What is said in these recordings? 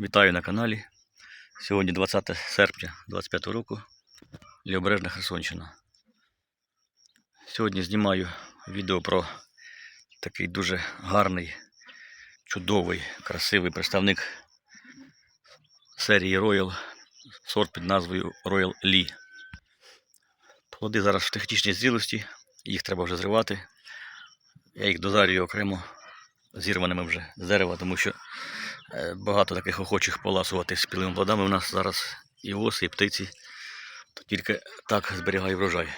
Вітаю на каналі. Сьогодні 20 серпня 25 року. Лівобережна Херсонщина. Сьогодні знімаю відео про такий дуже гарний, чудовий, красивий представник серії Royal, сорт під назвою Royal Lee. Плоди зараз в технічній зрілості, їх треба вже зривати. Я їх дозарюю окремо зірваними вже з дерева, тому що Багато таких охочих поласувати спілими плодами у нас зараз і оси, і птиці. Тільки так зберігає врожай.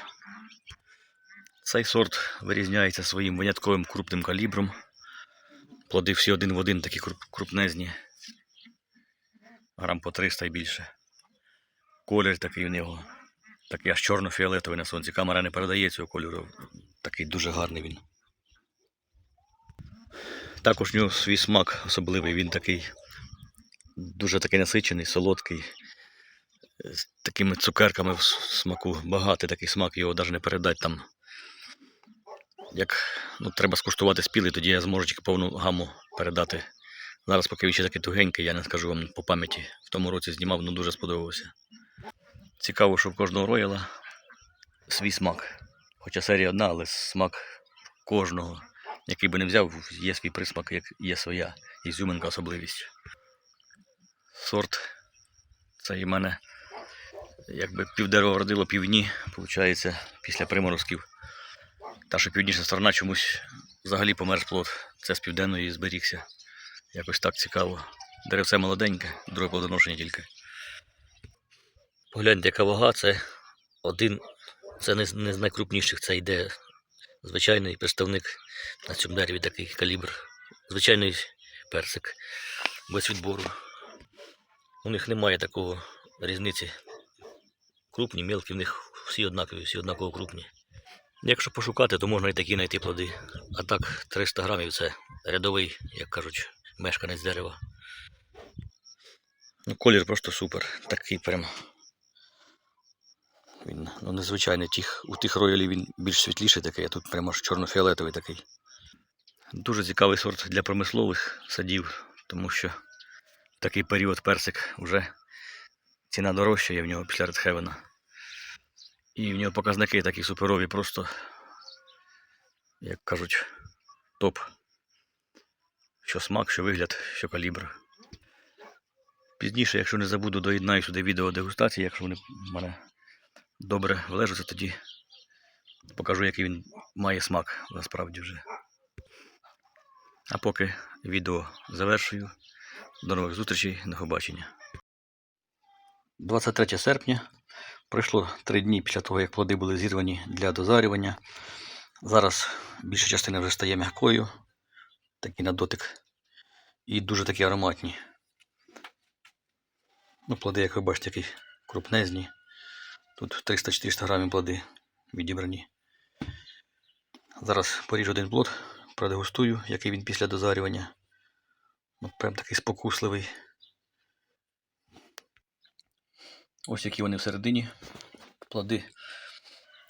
Цей сорт вирізняється своїм винятковим крупним калібром. Плоди всі один в один такі крупнезні. Грам по 300 і більше. Колір такий у нього. Такий аж чорно-фіолетовий на сонці. Камера не передає цього кольору. Такий дуже гарний він. Також у нього свій смак особливий, він такий дуже такий насичений, солодкий, з такими цукерками в смаку. Багатий такий смак, його навіть не передати там. Як ну, треба скуштувати спілий, тоді я зможу тільки повну гаму передати. Зараз, поки він ще такий тугенький, я не скажу вам по пам'яті. В тому році знімав, ну дуже сподобався. Цікаво, що в кожного рояла свій смак. Хоча серія одна, але смак кожного який би не взяв, є свій присмак, як є своя ізюминка особливість. Сорт це і мене якби півдерева родило півдні, виходить, після приморозків. Та що півдніша сторона чомусь взагалі померз плод. Це з південної зберігся. Якось так цікаво. Деревце молоденьке, друге плодоношення тільки. Погляньте, яка вага, це один, це не з найкрупніших, це йде звичайний представник на цьому дереві такий калібр. Звичайний персик без відбору. У них немає такого різниці. Крупні, мелкі, в них всі однакові, всі однаково крупні. Якщо пошукати, то можна і такі знайти плоди. А так 300 грамів це рядовий, як кажуть, мешканець дерева. Ну, колір просто супер. Такий прям. Він ну, незвичайний. Тих, у тих роялів він більш світліший такий, а тут прямо аж чорно-фіолетовий такий. Дуже цікавий сорт для промислових садів, тому що в такий період персик вже ціна дорожча є в нього після редхевена. І в нього показники такі суперові, просто, як кажуть, топ. Що смак, що вигляд, що калібр. Пізніше, якщо не забуду, доєднаю сюди відео дегустації, якщо вони в мене добре влежуться, тоді покажу, який він має смак насправді вже. А поки відео завершую. До нових зустрічей, до побачення. 23 серпня. Пройшло три дні після того, як плоди були зірвані для дозарювання. Зараз більша частина вже стає м'якою, такі на дотик. І дуже такі ароматні. Ну, плоди, як ви бачите, такі крупнезні. Тут 300-400 грамів плоди відібрані. Зараз поріжу один плод, продегустую, який він після дозарювання. Ну, прям такий спокусливий. Ось які вони всередині. Плоди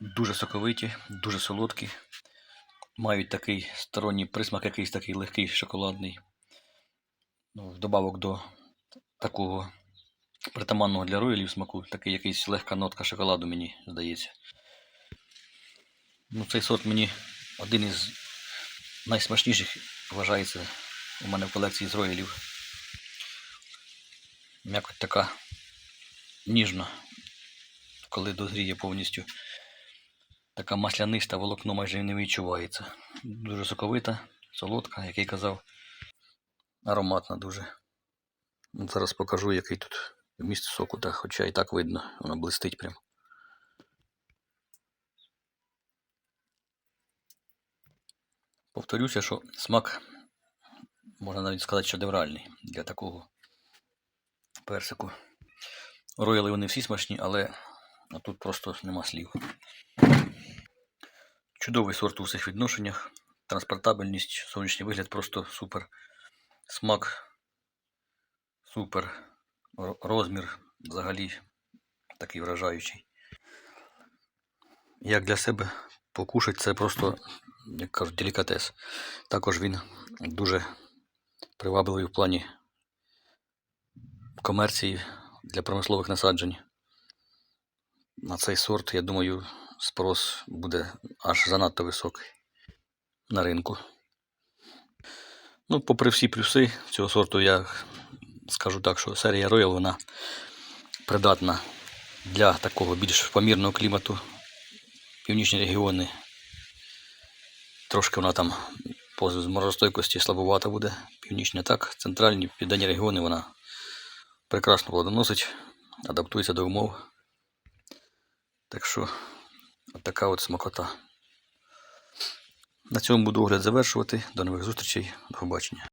дуже соковиті, дуже солодкі. Мають такий сторонній присмак, якийсь такий легкий шоколадний. Ну, вдобавок до такого притаманного для роялів смаку, такий якийсь легка нотка шоколаду, мені здається. Ну, цей сорт мені один із найсмачніших вважається у мене в колекції з роялів. М'якоть така ніжна, коли дозріє повністю. Така масляниста, волокно майже не відчувається. Дуже соковита, солодка, як я казав, ароматна дуже. Зараз покажу, який тут вміст соку, так, хоча і так видно, воно блистить прям. Повторюся, що смак, можна навіть сказати, шедевральний для такого персику. Рояли вони всі смачні, але тут просто нема слів. Чудовий сорт у всіх відношеннях. Транспортабельність, зовнішній вигляд просто супер. Смак супер. Ро- Розмір взагалі такий вражаючий. Як для себе покушать, це просто, як кажуть, делікатес. Також він дуже привабливий в плані комерції для промислових насаджень. На цей сорт, я думаю, спрос буде аж занадто високий на ринку. Ну, попри всі плюси цього сорту, я скажу так, що серія Royal вона придатна для такого більш помірного клімату. Північні регіони. Трошки вона там по морозостойкості слабовата буде. Північні так, центральні, південні регіони вона прекрасно плодоносить, адаптується до умов. Так що, от така от смакота. На цьому буду огляд завершувати. До нових зустрічей. До побачення.